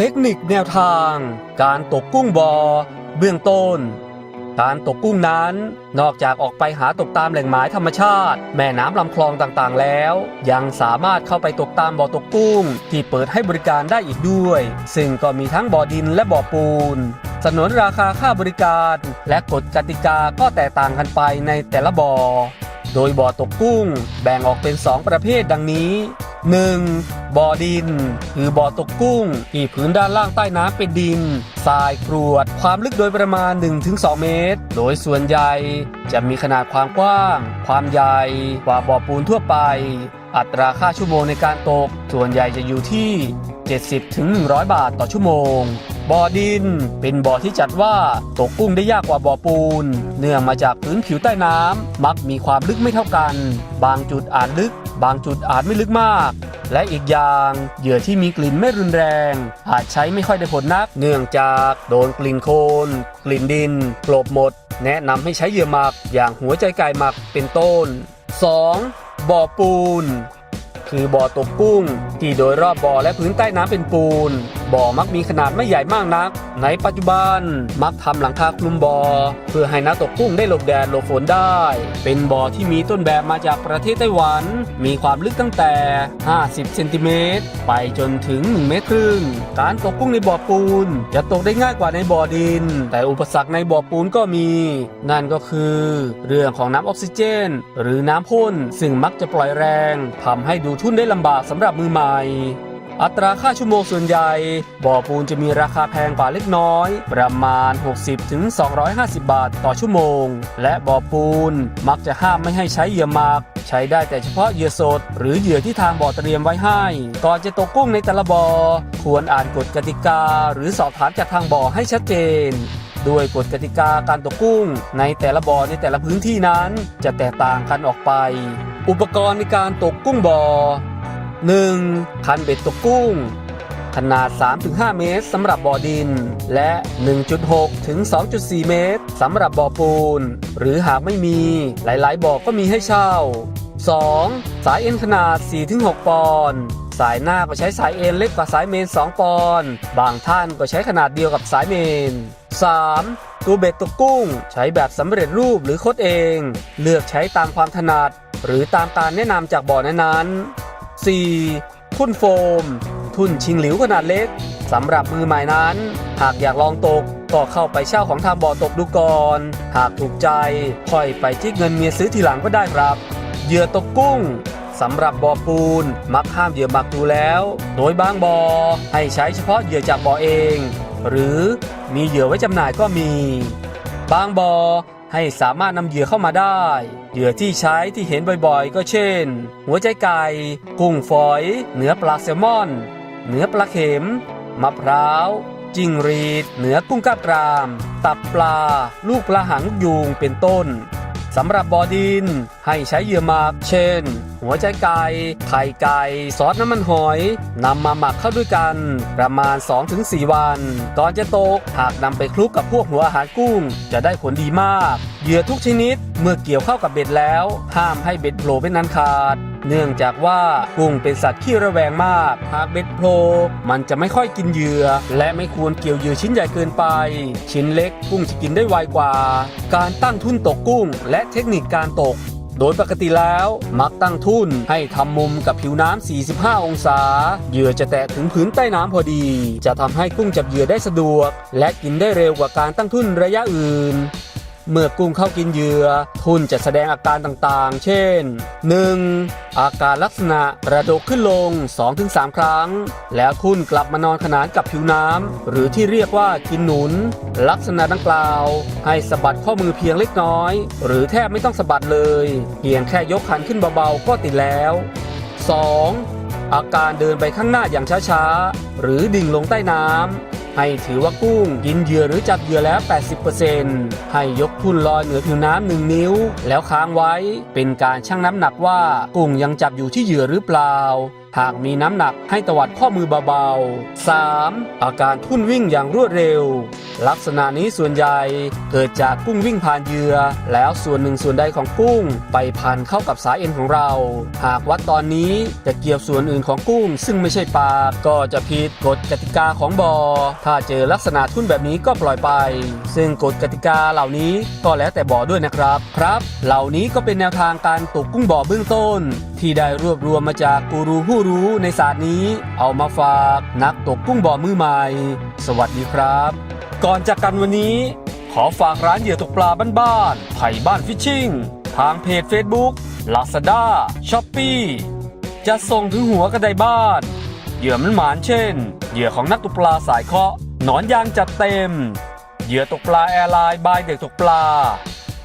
เทคนิคแนวทาง การตกกุ้งบอ่อเบื้องต้น การตกกุ้งนั้น นอกจากออกไปหาตกตามแหล่งหมายธรรมชาติ แม่น้ำลำคลองต่างๆ แล้ว ยังสามารถเข้าไปตกตามบ่อตกกุ้ง ที่เปิดให้บริการได้อีกด้วย ซึ่งก็มีทั้งบ่อดินและบ่อปูนสนนราคาค่าบริการและกฎกติกาก็แตกต่างกันไปในแต่ละบ่อ โดยบ่อตกกุ้งแบ่งออกเป็น 2 ประเภทดังนี้ 1. บ่อดิน คือบ่อตกกุ้ง ที่พื้นด้านล่างใต้น้ำเป็นดิน ทรายกรวด ความลึกโดยประมาณ 1-2 เมตร โดยส่วนใหญ่จะมีขนาดความกว้าง ความใหญ่กว่าบ่อปูนทั่วไป อัตราค่าชั่วโมงในการตก ส่วนใหญ่จะอยู่ที่ 70-100 บาทต่อชั่วโมง บ่อดิน เป็นบ่อที่จัดว่าตกกุ้งได้ยากกว่าบ่อปูน เนื่องมาจากพื้นผิวใต้น้ำมักมีความลึกไม่เท่ากัน บางจุดอาจลึก บางจุดอาจไม่ลึกมาก และอีกอย่างเหยื่อที่มีกลิ่นไม่รุนแรง อาจใช้ไม่ค่อยได้ผลนัก เนื่องจากโดนกลิ่นโคลนกลิ่นดินกลบหมด แนะนำให้ใช้เหยื่อหมัก อย่างหัวใจไก่หมักเป็นต้น 2. บ่อปูนคือบ่อตกกุ้ง ที่โดยรอบบ่อและพื้นใต้น้ำเป็นปูน บ่อมักมีขนาดไม่ใหญ่มากนัก ในปัจจุบันมักทำหลังคาคลุมบ่อเพื่อให้นักตกกุ้งได้หลบแดดหลบฝนได้ เป็นบ่อที่มีต้นแบบมาจากประเทศไต้หวัน มีความลึกตั้งแต่ 50 เซนติเมตรไปจนถึง 1 เมตรครึ่ง การตกกุ้งในบ่อปูน จะตกได้ง่ายกว่าในบ่อดิน แต่อุปสรรคในบ่อปูนก็มี นั่นก็คือ เรื่องของน้ำออกซิเจน หรือน้ำพ่นซึ่งมักจะปล่อยแรงทำให้ดูทุ่นได้ลำบากสำหรับมือใหม่ อัตราค่าชั่วโมงส่วนใหญ่ บ่อปูนจะมีราคาแพงกว่าเล็กน้อย ประมาณ 60-250 บาทต่อชั่วโมง และบ่อปูนมักจะห้ามไม่ให้ใช้เหยื่อหมัก ใช้ได้แต่เฉพาะเหยื่อสด หรือเหยื่อที่ทางบ่อเตรียมไว้ให้ ก่อนจะตกกุ้งในแต่ละบ่อควรอ่านกฎกติกา หรือสอบถามจากทางบ่อให้ชัดเจนด้วยกฎกติกาการตกกุ้ง ในแต่ละบ่อในแต่ละพื้นที่นั้น จะแตกต่างกันออกไป อุปกรณ์ในการตกกุ้งบ่อ 1. คันเบ็ดตกกุ้ง ขนาด 3-5 เมตรสำหรับบ่อดิน และ 1.6 ถึง 2.4 เมตรสำหรับบ่อปูน หรือหากไม่มีหลายๆบ่อก็มีให้เช่า 2. สายเอ็นขนาด 4-6 ปอนด์สายหน้าก็ใช้สายเอ็นเล็กกว่าสายเมน 2 ปอนด์บางท่านก็ใช้ขนาดเดียวกับสายเมน 3. ตัวเบ็ดตกกุ้ง ใช้แบบสำเร็จรูปหรือคดเอง เลือกใช้ตามความถนัด หรือตามการแนะนำจากบ่อนั้นๆ 4. ทุ่นโฟม ทุ่นชิงหลิวขนาดเล็กสำหรับมือใหม่นั้น หากอยากลองตกก็เข้าไปเช่าของทางบ่อตกดูก่อน หากถูกใจค่อยไปจิกเงินเมียซื้อทีหลังก็ได้ครับ เหยื่อตกกุ้งสำหรับบ่อปูนมักห้ามเหยื่อหมักดูแล้ว โดยบางบ่อให้ใช้เฉพาะเหยื่อจากบ่อเอง หรือมีเหยื่อไว้จำหน่ายก็มี บางบ่อ ให้สามารถนำเหยื่อเข้ามาได้ เหยื่อที่ใช้ที่เห็นบ่อยๆ ก็เช่น หัวใจไก่ กุ้งฝอย เนื้อปลาแซลมอน เนื้อปลาเข็ม มะพร้าวจิ้งรีด เนื้อกุ้งกล้ามกราม ตับปลา ลูกปลาหางยูงเป็นต้น สำหรับบอดิน ให้ใช้เหยื่อหมัก เช่น หัวใจไก่ ไข่ไก่ ซอสน้ำมันหอยนำมาหมักเข้าด้วยกัน ประมาณ 2-4 วัน ก่อนจะตกหากนำไปคลุกกับพวกหัวอาหารกุ้ง จะได้ผลดีมาก เหยื่อทุกชนิดเมื่อเกี่ยวเข้ากับเบ็ดแล้ว ห้ามให้เบ็ดโผล่เป็นนันขาด เนื่องจากว่ากุ้งเป็นสัตว์ขี้ระแวงมาก หากเบ็ดโผล่มันจะไม่ค่อยกินเหยื่อ และไม่ควรเกี่ยวเหยื่อชิ้นใหญ่เกินไป ชิ้นเล็กกุ้งจะกินได้ไวกว่า การตั้งทุ่นตกกุ้ง และเทคนิคการตกโดยปกติแล้วมักตั้งทุ่นให้ทำมุมกับผิวน้ำ 45 องศา เหยื่อจะแตะถึงพื้นใต้น้ำพอดี จะทำให้กุ้งจับเหยื่อได้สะดวก และกินได้เร็วกว่าการตั้งทุ่นระยะอื่น เมื่อกุ้งเข้ากินเหยื่อ ทุนจะแสดงอาการต่างๆ เช่น 1. อาการลักษณะกระดกขึ้นลง 2-3 ครั้ง แล้วทุนกลับมานอนขนานกับผิวน้ำ หรือที่เรียกว่ากินหนุน ลักษณะดังกล่าว ให้สะบัดข้อมือเพียงเล็กน้อย หรือแทบไม่ต้องสะบัดเลย เพียงแค่ยกขันขึ้นเบาๆ ก็ติดแล้ว 2. อาการเดินไปข้างหน้าอย่างช้าๆ หรือดิ่งลงใต้น้ำ ให้ถือว่ากุ้งกินเหยื่อหรือจับเหยื่อแล้ว 80%ให้ยกทุ่นลอยเหนือผิวน้ำหนึ่งนิ้ว แล้วค้างไว้ เป็นการชั่งน้ำหนักว่ากุ้งยังจับอยู่ที่เหยื่อหรือเปล่า หากมีน้ำหนักให้ตวัดข้อมือเบาๆ 3. อาการทุ่นวิ่งอย่างรวดเร็ว ลักษณะนี้ส่วนใหญ่เกิดจากกุ้งวิ่งผ่านเหยื่อ แล้วส่วนหนึ่งส่วนใดของกุ้ง ไปพันเข้ากับสายเอ็นของเรา หากวัดตอนนี้จะเกี่ยวส่วนอื่นของกุ้ง ซึ่งไม่ใช่ปากก็จะผิดกฎกติกาของบอ่อถ้าเจอลักษณะทุ่นแบบนี้ก็ปล่อยไป ซึ่งกฎกติกาเหล่านี้ก็แล้วแต่บ่อด้วยนะครับ ครับ เหล่านี้ก็เป็นแนวทางการตกกุ้งบ่อเบื้องต้นที่ได้รวบรวมมาจากกูรูผู้รู้ในศาสตร์นี้ เอามาฝากนักตกกุ้งบ่อมือใหม่ สวัสดีครับ ก่อนจากกันวันนี้ ขอฝากร้านเหยื่อตกปลาบ้านๆไผ่บ้านฟิชชิ่งทางเพจ Facebook Lazada Shopee จะส่งถึงหัวกระไดบ้าน เหยื่อมันหมานเช่น เหยื่อของนักตกปลาสายเคาะหนอนยางจัดเต็ม เหยื่อตกปลาแอร์ไลน์บายเด็กตกปลา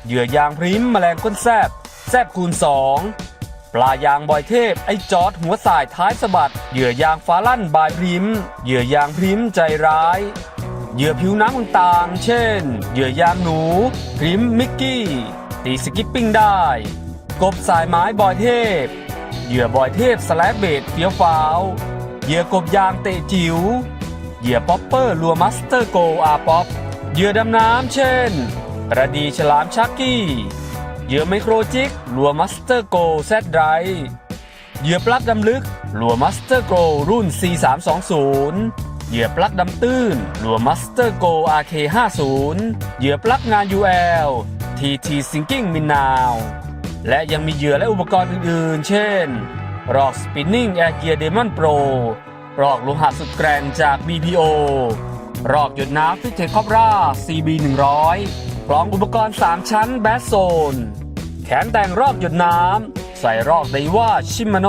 เหยื่อยางพริมแมลงก้นแซบแซบคูณ 2 ปลายางบอยเทพไอ้จอดหัวสายท้ายสะบัด เหยื่อยางฟ้าลั่นบายพริม เหยื่อยางพริมใจร้าย เหยื่อผิวน้ำต่างๆเช่น เหยื่อยางหนู พริมมิกกี้ ตีสกิปปิ้งได้ กบสายไม้บอยเทพ เหยื่อบอยเทพสแลกเบดเฟี้ยวฟ้าว เหยื่อกบยางเตะจิ๋ว เหยื่อป๊อปเปอร์ลัวมัสเตอร์โกอาป๊อป เหยื่อดำน้ำเช่นกระดีฉลามชักกี้ เหยื่อไมโครจิกลัวมัสเตอร์โกแซดไรเหยื่อปลั๊กดำลึกลัวมัสเตอร์โกรุ่น C320 เหยื่อปลั๊กดำตื้นลัวมัสเตอร์โก RK50 เหยื่อปลั๊กงาน UL TT Sinking m i n o w และยังมีเหยื่อและอุปกรณ์อื่นๆ เช่น รอกสปินนิ่งแอร์เกียร์เดมอนโปรรอกโลหะสุดแกร่งจาก BPO รอกหยดน้ำฟิเทคอบรา CB 100 กล่องอุปกรณ์ 3 ชั้นแบสโซน แขนแต่งรอกหยดน้ำ ใส่รอกไดว่าชิมาโน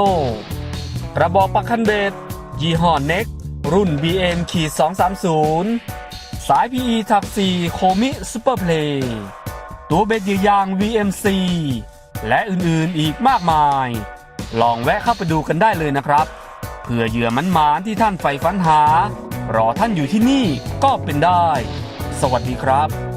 กระบอกปักคันเบดยี่ห้อเน็ก รุ่น BM ขีด230 สาย PE ทับ4โคมิซูเปอร์เพลย์ตัวเบ็ดยื่อยาง VMC และอื่นๆอีกมากมาย ลองแวะเข้าไปดูกันได้เลยนะครับเพื่อเหยื่อมันหมานที่ท่านใฝ่ฝันหา รอท่านอยู่ที่นี่ก็เป็นได้ สวัสดีครับ